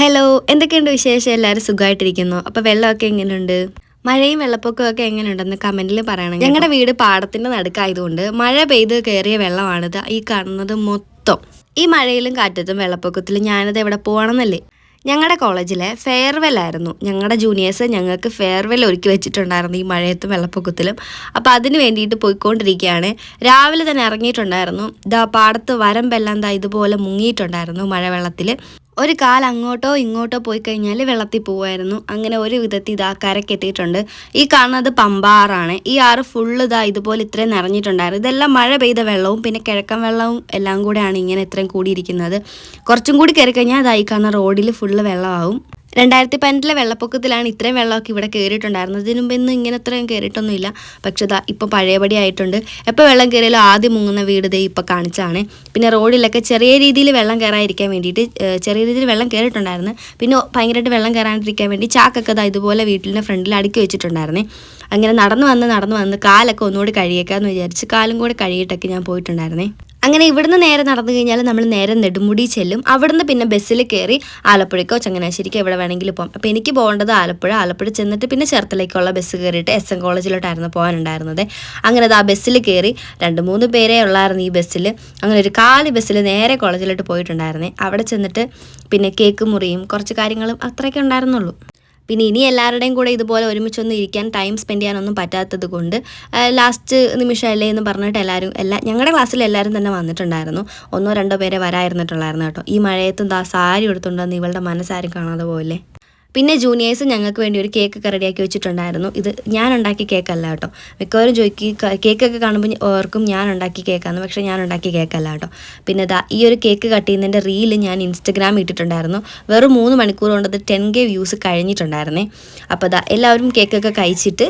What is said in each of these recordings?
Hello എന്തൊക്കെയുണ്ട് വിശേഷം? എല്ലാവരും സുഖമായിട്ടിരിക്കുന്നു. അപ്പോൾ വെള്ളമൊക്കെ എങ്ങനെയുണ്ട് മഴയും വെള്ളപ്പൊക്കവും ഒക്കെ എങ്ങനെയുണ്ടെന്ന് കമന്റിൽ പറയണം ഞങ്ങളുടെ വീട് പാടത്തിന്റെ നടുക്കായതുകൊണ്ട് മഴ പെയ്ത് കയറിയ വെള്ളമാണിത് ഈ കാണുന്നത് മൊത്തം. ഈ മഴയിലും കാറ്റത്തും വെള്ളപ്പൊക്കത്തിലും ഞാനത് എവിടെ പോകണമെന്നല്ലേ ഞങ്ങളുടെ കോളേജിലെ ഫെയർവെൽ ആയിരുന്നു. ഞങ്ങളുടെ ജൂനിയേഴ്സ് ഞങ്ങൾക്ക് ഫെയർവെൽ ഒരുക്കി വെച്ചിട്ടുണ്ടായിരുന്നു ഈ മഴയത്തും വെള്ളപ്പൊക്കത്തിലും. അപ്പോൾ അതിന് വേണ്ടിയിട്ട് പോയിക്കൊണ്ടിരിക്കുകയാണ് രാവിലെ തന്നെ ഇറങ്ങിയിട്ടുണ്ടായിരുന്നു. ഇതാ പാടത്ത് വരമ്പെല്ലാം ദാ ഇതുപോലെ മുങ്ങിയിട്ടുണ്ടായിരുന്നു മഴവെള്ളത്തിൽ ഒരു കാൽ അങ്ങോട്ടോ ഇങ്ങോട്ടോ പോയി കഴിഞ്ഞാൽ വെള്ളത്തിൽ പോവായിരുന്നു. അങ്ങനെ ഒരു വിധത്തിൽ ഇതാ കരയ്ക്ക് എത്തിയിട്ടുണ്ട്. ഈ കാണുന്നത് പമ്പാറാണ് ഈ ആറ് ഫുള്ള് ഇതാ ഇതുപോലെ ഇത്രയും നിറഞ്ഞിട്ടുണ്ടായിരുന്നു. ഇതെല്ലാം മഴ പെയ്ത വെള്ളവും പിന്നെ കിഴക്കൻ വെള്ളവും എല്ലാം കൂടെയാണ് ഇങ്ങനെ ഇത്രയും കൂടിയിരിക്കുന്നത്. കുറച്ചും കൂടി കയറി കഴിഞ്ഞാൽ അതായി കാണുന്ന റോഡിൽ ഫുള്ള് വെള്ളമാവും. രണ്ടായിരത്തി പതിനെട്ടിലെ വെള്ളപ്പൊക്കത്തിലാണ് ഇത്രയും വെള്ളമൊക്കെ ഇവിടെ കയറിയിട്ടുണ്ടായിരുന്നത്. ഇതിനു മുമ്പ് ഇന്ന് ഇങ്ങനെ ഇത്രയും കയറിയിട്ടൊന്നുമില്ല. പക്ഷെ ഇതാ ഇപ്പോൾ പഴയപടി ആയിട്ടുണ്ട്. എപ്പോൾ വെള്ളം കയറിയാലും ആദ്യം മുങ്ങുന്ന വീട് ദേ ഇപ്പോൾ കാണിച്ചാണ് പിന്നെ റോഡിലൊക്കെ ചെറിയ രീതിയിൽ വെള്ളം കയറാതിരിക്കാൻ വേണ്ടിയിട്ട് ചെറിയ രീതിയിൽ വെള്ളം കയറിയിട്ടുണ്ടായിരുന്നു. പിന്നെ ഭയങ്കരമായിട്ട് വെള്ളം കയറാണ്ടിരിക്കാൻ വേണ്ടി ചാക്കൊക്കെ ദാ ഇതുപോലെ വീട്ടിന്റെ ഫ്രണ്ടിൽ അടുക്കി വെച്ചിട്ടുണ്ടായിരുന്നേ. അങ്ങനെ നടന്നു വന്ന് നടന്നു വന്ന് കാലൊക്കെ ഒന്നുകൂടി കഴിയേക്കാന്ന് വിചാരിച്ച് കാലും കൂടി കഴിയിട്ടൊക്കെ ഞാൻ പോയിട്ടുണ്ടായിരുന്നേ. അങ്ങനെ ഇവിടുന്ന് നേരെ നടന്നു കഴിഞ്ഞാൽ നമ്മൾ നേരെ നെടുമുടി ചെല്ലും. അവിടുന്ന് പിന്നെ ബസ്സിൽ കയറി ആലപ്പുഴയ്ക്കോ ചങ്ങനാശ്ശേരിക്കോ എവിടെ വേണമെങ്കിലും പോകാം. അപ്പോൾ എനിക്ക് പോകേണ്ടത് ആലപ്പുഴ. ആലപ്പുഴ ചെന്നിട്ട് പിന്നെ ചേർത്തലേക്കുള്ള ബസ് കയറിയിട്ട് എസ് എൻ കോളേജിലോട്ടായിരുന്നു പോകാനുണ്ടായിരുന്നത്. അങ്ങനെ അത് ആ ബസ്സിൽ കയറി രണ്ട് മൂന്ന് പേരെ ഉള്ളായിരുന്നു ഈ ബസ്സിൽ അങ്ങനെ ഒരു കാൽ ബസ്സിൽ നേരെ കോളേജിലോട്ട് പോയിട്ടുണ്ടായിരുന്നേ. അവിടെ ചെന്നിട്ട് പിന്നെ കേക്ക് മുറിയും കുറച്ച് കാര്യങ്ങളും അത്രയൊക്കെ ഉണ്ടായിരുന്നുള്ളൂ. പിന്നെ ഇനി എല്ലാവരുടെയും കൂടെ ഇതുപോലെ ഒരുമിച്ചൊന്നും ഇരിക്കാൻ ടൈം സ്പെൻഡ് ചെയ്യാനൊന്നും പറ്റാത്തത് കൊണ്ട് ലാസ്റ്റ് നിമിഷമല്ലേ എന്ന് പറഞ്ഞിട്ട് എല്ലാവരും എല്ലാ ഞങ്ങളുടെ ക്ലാസ്സിൽ എല്ലാവരും തന്നെ വന്നിട്ടുണ്ടായിരുന്നു. ഒന്നോ രണ്ടോ പേരെ വരായിരുന്നിട്ടുള്ളായിരുന്നു കേട്ടോ. ഈ മഴയത്തും ദാ സാരി എടുത്തുകൊണ്ട് ഇവളുടെ മനസ്സാരും കാണാതെ പോലെ പിന്നെ ജൂനിയേഴ്സ് ഞങ്ങൾക്ക് വേണ്ടി ഒരു കേക്കൊക്കെ റെഡിയാക്കി വെച്ചിട്ടുണ്ടായിരുന്നു. ഇത് ഞാൻ ഉണ്ടാക്കിയ കേക്കല്ല കേട്ടോ. മിക്കവാറും ചോദിക്കും കേക്കൊക്കെ കാണുമ്പോൾ ഓർക്കും ഞാൻ ഉണ്ടാക്കിയ കേക്കാന്ന് പക്ഷേ ഞാൻ ഉണ്ടാക്കിയ കേക്കല്ല കേട്ടോ. പിന്നെ ദാ ഈ ഒരു കേക്ക് കട്ട് ചെയ്യുന്നതിന്റെ റീൽ ഞാൻ ഇൻസ്റ്റഗ്രാം ഇട്ടിട്ടുണ്ടായിരുന്നു. വെറും മൂന്ന് മണിക്കൂർ കൊണ്ട് അത് ടെൻ കെ വ്യൂസ് കഴിഞ്ഞിട്ടുണ്ടായിരുന്നേ. അപ്പോൾ ദാ എല്ലാവരും കേക്കൊക്കെ കഴിച്ചിട്ട്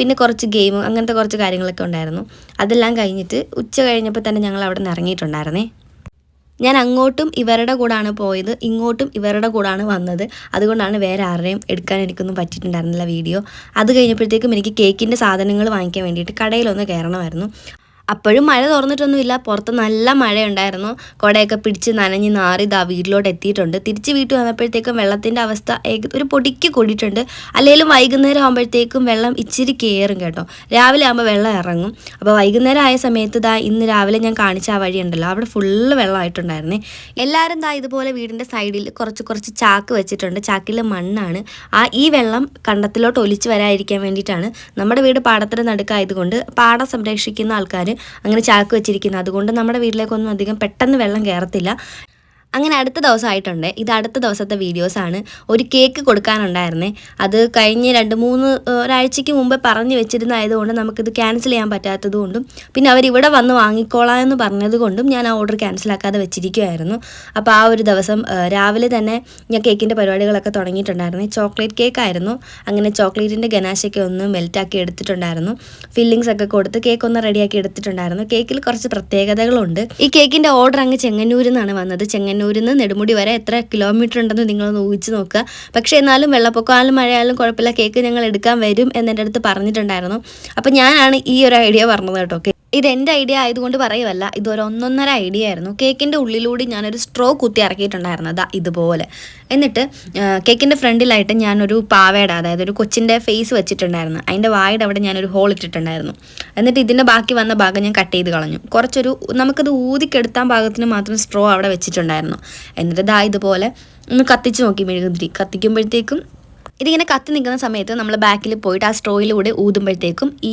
പിന്നെ കുറച്ച് ഗെയിം അങ്ങനത്തെ കുറച്ച് കാര്യങ്ങളൊക്കെ ഉണ്ടായിരുന്നു. അതെല്ലാം കഴിഞ്ഞിട്ട് ഉച്ച കഴിഞ്ഞപ്പോൾ തന്നെ ഞങ്ങൾ അവിടെ നിന്ന് ഇറങ്ങിയിട്ടുണ്ടായിരുന്നേ. ഞാൻ അങ്ങോട്ടും ഇവരുടെ കൂടാണ് പോയത് ഇങ്ങോട്ടും ഇവരുടെ കൂടാണ് വന്നത്. അതുകൊണ്ടാണ് വേറെ ആരുടെയും എടുക്കാൻ എനിക്കൊന്നും പറ്റിയിട്ടുണ്ടായിരുന്നില്ല വീഡിയോ. അത് കഴിഞ്ഞപ്പോഴത്തേക്കും എനിക്ക് കേക്കിന്റെ സാധനങ്ങൾ വാങ്ങിക്കാൻ വേണ്ടിയിട്ട് കടയിലൊന്ന് കയറണമായിരുന്നു. അപ്പോഴും മഴ തുറന്നിട്ടൊന്നുമില്ല. പുറത്ത് നല്ല മഴയുണ്ടായിരുന്നു. കുടയൊക്കെ പിടിച്ച് നനഞ്ഞ് നാറി ഇതാ വീട്ടിലോട്ട് എത്തിയിട്ടുണ്ട്. തിരിച്ച് വീട്ടിൽ വന്നപ്പോഴത്തേക്കും വെള്ളത്തിന്റെ അവസ്ഥ ഒരു പൊടിക്ക് കൂടിയിട്ടുണ്ട്. അല്ലെങ്കിലും വൈകുന്നേരം ആകുമ്പോഴത്തേക്കും വെള്ളം ഇച്ചിരി കയറും കേട്ടോ. രാവിലെ ആകുമ്പോൾ വെള്ളം ഇറങ്ങും. അപ്പോൾ വൈകുന്നേരം ആയ സമയത്ത് ഇതാ ഇന്ന് രാവിലെ ഞാൻ കാണിച്ച ആ വഴിയുണ്ടല്ലോ അവിടെ ഫുള്ള് വെള്ളമായിട്ടുണ്ടായിരുന്നേ. എല്ലാവരും ദാ ഇതുപോലെ വീടിന്റെ സൈഡിൽ കുറച്ച് കുറച്ച് ചാക്ക് വെച്ചിട്ടുണ്ട്. ചാക്കിൽ മണ്ണാണ്. ആ ഈ വെള്ളം കണ്ടത്തിലോട്ട് ഒലിച്ച് വരാതിരിക്കാൻ വേണ്ടിയിട്ടാണ് നമ്മുടെ വീട് പാടത്തിന് നടുക്കായതുകൊണ്ട് പാടം സംരക്ഷിക്കുന്ന ആൾക്കാർ അങ്ങനെ ചാക്ക് വെച്ചിരിക്കുന്നത്. അതുകൊണ്ട് നമ്മുടെ വീട്ടിലേക്കൊന്നും അധികം പെട്ടെന്ന് വെള്ളം കയറത്തില്ല. അങ്ങനെ അടുത്ത ദിവസമായിട്ടുണ്ട്. ഇത് അടുത്ത ദിവസത്തെ വീഡിയോസാണ് ഒരു കേക്ക് കൊടുക്കാനുണ്ടായിരുന്നേ. അത് കഴിഞ്ഞ് രണ്ട് മൂന്ന് ഒരാഴ്ചയ്ക്ക് മുമ്പേ പറഞ്ഞു വെച്ചിരുന്നതായതുകൊണ്ട് നമുക്കിത് ക്യാൻസൽ ചെയ്യാൻ പറ്റാത്തത് കൊണ്ടും പിന്നെ അവർ ഇവിടെ വന്ന് വാങ്ങിക്കോളാം എന്ന് പറഞ്ഞതുകൊണ്ടും ഞാൻ ആ ഓർഡർ ക്യാൻസലാക്കാതെ വെച്ചിരിക്കുമായിരുന്നു അപ്പോൾ ആ ഒരു ദിവസം രാവിലെ തന്നെ ഞാൻ കേക്കിന്റെ പരിപാടികളൊക്കെ തുടങ്ങിയിട്ടുണ്ടായിരുന്നു. ചോക്ലേറ്റ് കേക്ക് ആയിരുന്നു. അങ്ങനെ ചോക്ലേറ്റിന്റെ ഗനാശയൊക്കെ ഒന്ന് മെൽറ്റാക്കി എടുത്തിട്ടുണ്ടായിരുന്നു. ഫില്ലിങ്സ് ഒക്കെ കൊടുത്ത് കേക്ക് ഒന്ന് റെഡിയാക്കി എടുത്തിട്ടുണ്ടായിരുന്നു. കേക്കിൽ കുറച്ച് പ്രത്യേകതകളുണ്ട്. ഈ കേക്കിന്റെ ഓർഡർ അങ്ങ് ചെങ്ങന്നൂരിൽ നിന്നാണ് വന്നത്. ചെങ്ങന്നൂരിൽ നിന്ന് നെടുമുടി വരെ എത്ര കിലോമീറ്റർ ഉണ്ടെന്ന് നിങ്ങൾ ഊഹിച്ച് നോക്കുക. പക്ഷേ എന്നാലും വെള്ളപ്പൊക്കമായാലും മഴയായാലും കുഴപ്പമില്ല. കേക്ക് ഞങ്ങൾ എടുക്കാൻ വരും എന്നെ അടുത്ത് പറഞ്ഞിട്ടുണ്ടായിരുന്നു. അപ്പോൾ ഞാനാണ് ഈ ഒരു ഐഡിയ പറഞ്ഞത് കേട്ടോ. ഇത് എന്റെ ഐഡിയ ആയതുകൊണ്ട് പറയുമല്ല ഇതൊരു ഒന്നൊന്നര ഐഡിയ ആയിരുന്നു. കേക്കിന്റെ ഉള്ളിലൂടെ ഞാനൊരു സ്ട്രോ കുത്തി ഇറക്കിയിട്ടുണ്ടായിരുന്നു അതാ ഇതുപോലെ. എന്നിട്ട് കേക്കിന്റെ ഫ്രണ്ടിലായിട്ട് ഞാനൊരു പാവയുടെ അതായത് ഒരു കൊച്ചിന്റെ ഫേസ് വെച്ചിട്ടുണ്ടായിരുന്നു. അതിന്റെ വായുടെ അവിടെ ഞാനൊരു ഹോൾ ഇട്ടിട്ടുണ്ടായിരുന്നു. എന്നിട്ട് ഇതിന്റെ ബാക്കി വന്ന ഭാഗം ഞാൻ കട്ട് ചെയ്ത് കളഞ്ഞു. കുറച്ചൊരു നമുക്കത് ഊതിക്കെടുത്താൻ ഭാഗത്തിന് മാത്രം സ്ട്രോ അവിടെ വെച്ചിട്ടുണ്ടായിരുന്നു. എന്നിട്ട് ദാ ഇതുപോലെ ഒന്ന് കത്തിച്ച് നോക്കി മെഴുകുതിരി. കത്തിക്കുമ്പോഴത്തേക്കും ഇതിങ്ങനെ കത്തി നിൽക്കുന്ന സമയത്ത് നമ്മൾ ബാക്കിൽ പോയിട്ട് ആ സ്ട്രോയിലൂടെ ഊതുമ്പോഴത്തേക്കും ഈ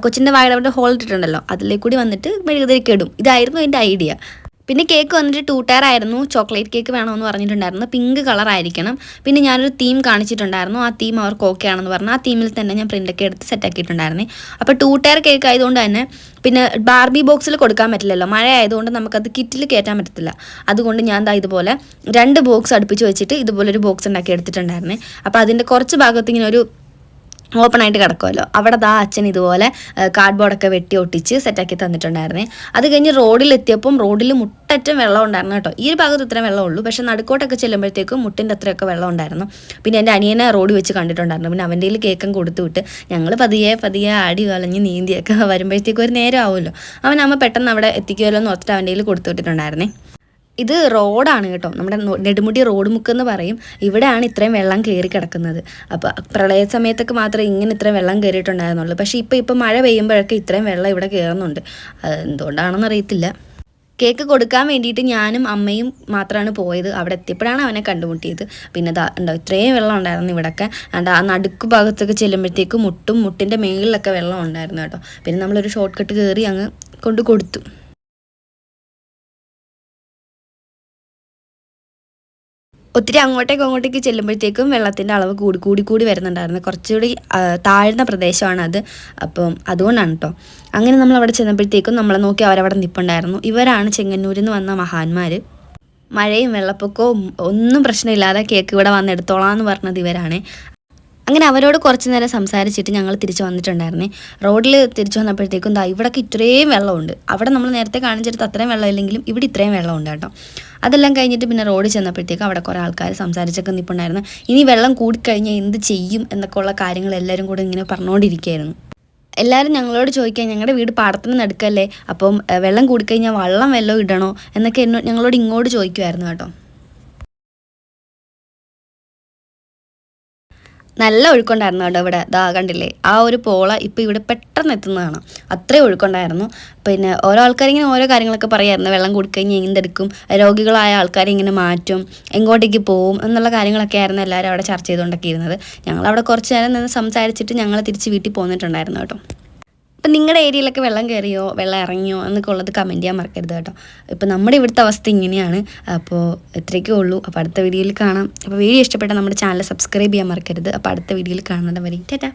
കൊച്ചിന്റെ അവിടെ ഹോൾ ഇട്ടിട്ടുണ്ടല്ലോ അതിലേക്കൂടി വന്നിട്ട് മെഴുകുതിരിക്കിടും ഇതായിരുന്നു എന്റെ ഐഡിയ. പിന്നെ കേക്ക് വന്നിട്ട് ടൂ ടയർ ആയിരുന്നു. ചോക്ലേറ്റ് കേക്ക് വേണമെന്ന് പറഞ്ഞിട്ടുണ്ടായിരുന്നു. പിങ്ക് കളർ ആയിരിക്കണം. പിന്നെ ഞാനൊരു തീം കാണിച്ചിട്ടുണ്ടായിരുന്നു. ആ തീം അവർക്ക് ഓക്കെ ആണെന്ന് പറഞ്ഞു. ആ തീമിൽ തന്നെ ഞാൻ പ്രിന്റൊക്കെ എടുത്ത് സെറ്റ് ആക്കിയിട്ടുണ്ടായിരുന്നേ. അപ്പോൾ ടൂ ടയർ കേക്ക് ആയതുകൊണ്ട് തന്നെ പിന്നെ ബാർബി ബോക്സിൽ കൊടുക്കാൻ പറ്റില്ലല്ലോ. മഴ ആയതുകൊണ്ട് നമുക്കത് കിറ്റിൽ കയറ്റാൻ പറ്റത്തില്ല. അതുകൊണ്ട് ഞാൻ ദാ ഇതുപോലെ രണ്ട് ബോക്സ് അടുപ്പിച്ച് വെച്ചിട്ട് ഇതുപോലെ ഒരു ബോക്സ് ഉണ്ടാക്കി എടുത്തിട്ടുണ്ടായിരുന്നേ. അപ്പോൾ അതിന്റെ കുറച്ച് ഭാഗത്ത് ഇങ്ങനെ ഒരു ഓപ്പൺ ആയിട്ട് കിടക്കുമല്ലോ അവിടെ ദാ അച്ഛൻ ഇതുപോലെ കാർഡ്ബോർഡൊക്കെ വെട്ടി ഒട്ടിച്ച് സെറ്റാക്കി തന്നിട്ടുണ്ടായിരുന്നേ. അത് കഴിഞ്ഞ് റോഡിലെത്തിയപ്പം റോഡിൽ മുട്ടറ്റം വെള്ളം ഉണ്ടായിരുന്നു കേട്ടോ. ഈ ഒരു ഭാഗത്ത് ഇത്ര വെള്ളം ഉള്ളൂ. പക്ഷേ നടുക്കോട്ടൊക്കെ ചെല്ലുമ്പോഴത്തേക്കും മുട്ടിന്റെ അത്രയൊക്കെ വെള്ളം ഉണ്ടായിരുന്നു. പിന്നെ എന്റെ അനിയനെ റോഡ് വെച്ച് കണ്ടിട്ടുണ്ടായിരുന്നു. പിന്നെ അവന്റെ കയ്യിൽ കേക്കും കൊടുത്തു വിട്ട് ഞങ്ങൾ പതിയെ പതിയെ ആടി വലഞ്ഞ് നീന്തിയൊക്കെ വരുമ്പോഴത്തേക്കും ഒരു നേരം ആവുമല്ലോ. അവൻ അമ്മ പെട്ടെന്ന് അവിടെ എത്തിക്കുമല്ലോ എന്ന് ഓർത്തിട്ട് അവന്റെ കയ്യിൽ കൊടുത്തു വിട്ടിട്ടുണ്ടായിരുന്നേ. ഇത് റോഡാണ് കേട്ടോ. നമ്മുടെ നെടുമുടി റോഡ് മുക്കെന്ന് പറയും. ഇവിടെയാണ് ഇത്രയും വെള്ളം കയറി കിടക്കുന്നത്. അപ്പോൾ പ്രളയ സമയത്തൊക്കെ മാത്രമേ ഇങ്ങനെ ഇത്രയും വെള്ളം കയറിയിട്ടുണ്ടായിരുന്നുള്ളൂ പക്ഷേ ഇപ്പോൾ ഇപ്പോൾ മഴ പെയ്യുമ്പോഴൊക്കെ ഇത്രയും വെള്ളം ഇവിടെ കയറുന്നുണ്ട് എന്തുകൊണ്ടാണെന്ന് അറിയത്തില്ല. കേക്ക് കൊടുക്കാൻ വേണ്ടിയിട്ട് ഞാനും അമ്മയും മാത്രമാണ് പോയത്. അവിടെ എത്തിയപ്പോഴാണ് അവനെ കണ്ടുമുട്ടിയത്. പിന്നെ ദാ ഉണ്ടോ ഇത്രയും വെള്ളം ഉണ്ടായിരുന്നു ഇവിടെയൊക്കെ അണ്ട് ആ നടുക്ക് ഭാഗത്തൊക്കെ ചെല്ലുമ്പോഴത്തേക്ക് മുട്ടും മുട്ടിന്റെ മേളിലൊക്കെ വെള്ളം ഉണ്ടായിരുന്നു കേട്ടോ. പിന്നെ നമ്മളൊരു ഷോർട്ട് കട്ട് കയറി അങ്ങ് കൊണ്ട് കൊടുത്തു. ഒത്തിരി അങ്ങോട്ടേക്ക് അങ്ങോട്ടേക്ക് ചെല്ലുമ്പോഴത്തേക്കും വെള്ളത്തിന്റെ അളവ് കൂടി കൂടി കൂടി വരുന്നുണ്ടായിരുന്നു. കുറച്ചുകൂടി താഴ്ന്ന പ്രദേശമാണ് അത്. അപ്പം അതുകൊണ്ടാണ് കേട്ടോ അങ്ങനെ നമ്മൾ അവിടെ ചെന്നപ്പോഴത്തേക്കും നമ്മളെ നോക്കി അവരവിടെ നിൽപ്പുണ്ടായിരുന്നു ഇവരാണ് ചെങ്ങന്നൂരിൽ നിന്ന് വന്ന മഹാന്മാർ മഴയും വെള്ളപ്പൊക്കവും ഒന്നും പ്രശ്നമില്ലാതെ കേക്ക് ഇവിടെ വന്നെടുത്തോളാം എന്ന് പറഞ്ഞത് ഇവരാണ്. അങ്ങനെ അവരോട് കുറച്ച് നേരം സംസാരിച്ചിട്ട് ഞങ്ങൾ തിരിച്ചു വന്നിട്ടുണ്ടായിരുന്നേ. റോഡിൽ തിരിച്ചു വന്നപ്പോഴത്തേക്കും ദാ ഇവിടൊക്കെ ഇത്രയും വെള്ളമുണ്ട്. അവിടെ നമ്മൾ നേരത്തെ കാണിച്ചെടുത്ത് അത്രയും വെള്ളമില്ലെങ്കിലും ഇവിടെ ഇത്രയും വെള്ളമുണ്ട് കേട്ടോ. അതെല്ലാം കഴിഞ്ഞിട്ട് പിന്നെ റോഡിൽ ചെന്നപ്പോഴത്തേക്കും അവിടെ കുറേ ആൾക്കാർ സംസാരിച്ചൊക്കെ നിൽപ്പുണ്ടായിരുന്നു ഇനി വെള്ളം കൂടിക്കഴിഞ്ഞാൽ എന്ത് ചെയ്യും എന്നൊക്കെ ഉള്ള കാര്യങ്ങൾ എല്ലാവരും കൂടെ ഇങ്ങനെ പറഞ്ഞുകൊണ്ടിരിക്കുകയായിരുന്നു എല്ലാവരും ഞങ്ങളോട് ചോദിക്കാൻ ഞങ്ങളുടെ വീട് പാടത്തിന് നടുക്കല്ലേ? അപ്പം വെള്ളം കൂടിക്കഴിഞ്ഞാൽ വള്ളം വെള്ളം ഇടണോ? എന്നൊക്കെ എന്നോ ഞങ്ങളോട് ഇങ്ങോട്ട് ചോദിക്കുമായിരുന്നു കേട്ടോ. നല്ല ഒഴുക്കുണ്ടായിരുന്നു കേട്ടോ ഇവിടെ. ദാ കണ്ടില്ലേ? ആ ഒരു പോള ഇപ്പോൾ ഇവിടെ പെട്ടെന്ന് എത്തുന്നതാണ്. അത്രയും ഒഴുക്കുണ്ടായിരുന്നു. പിന്നെ ഓരോ ആൾക്കാരിങ്ങനെ ഓരോ കാര്യങ്ങളൊക്കെ പറയായിരുന്നു വെള്ളം കുടിക്കഴിഞ്ഞ് എന്തെടുക്കും? രോഗികളായ ആൾക്കാരെ ഇങ്ങനെ മാറ്റും. എങ്ങോട്ടേക്ക് പോവും? എന്നുള്ള കാര്യങ്ങളൊക്കെ ആയിരുന്നു എല്ലാവരും അവിടെ ചർച്ച ചെയ്തുകൊണ്ടൊക്കെ ഇരുന്നത്. ഞങ്ങൾ അവിടെ കുറച്ച് നേരം നിന്ന് സംസാരിച്ചിട്ട് ഞങ്ങൾ തിരിച്ച് വീട്ടിൽ പോന്നിട്ടുണ്ടായിരുന്നു കേട്ടോ. അപ്പം നിങ്ങളുടെ ഏരിയയിലൊക്കെ വെള്ളം കയറിയോ വെള്ളം ഇറങ്ങിയോ എന്നൊക്കെ ഉള്ളത് കമന്റ് ചെയ്യാൻ മറക്കരുത് കേട്ടോ. ഇപ്പം നമ്മുടെ ഇവിടുത്തെ അവസ്ഥ ഇങ്ങനെയാണ്. അപ്പോൾ ഇത്രയൊക്കെ ഉള്ളൂ. അപ്പോൾ അടുത്ത വീഡിയോയിൽ കാണാം. അപ്പോൾ വീഡിയോ ഇഷ്ടപ്പെട്ടാൽ നമ്മുടെ ചാനൽ സബ്സ്ക്രൈബ് ചെയ്യാൻ മറക്കരുത്. അപ്പോൾ അടുത്ത വീഡിയോയിൽ കാണാൻ വരെ ടാറ്റാ.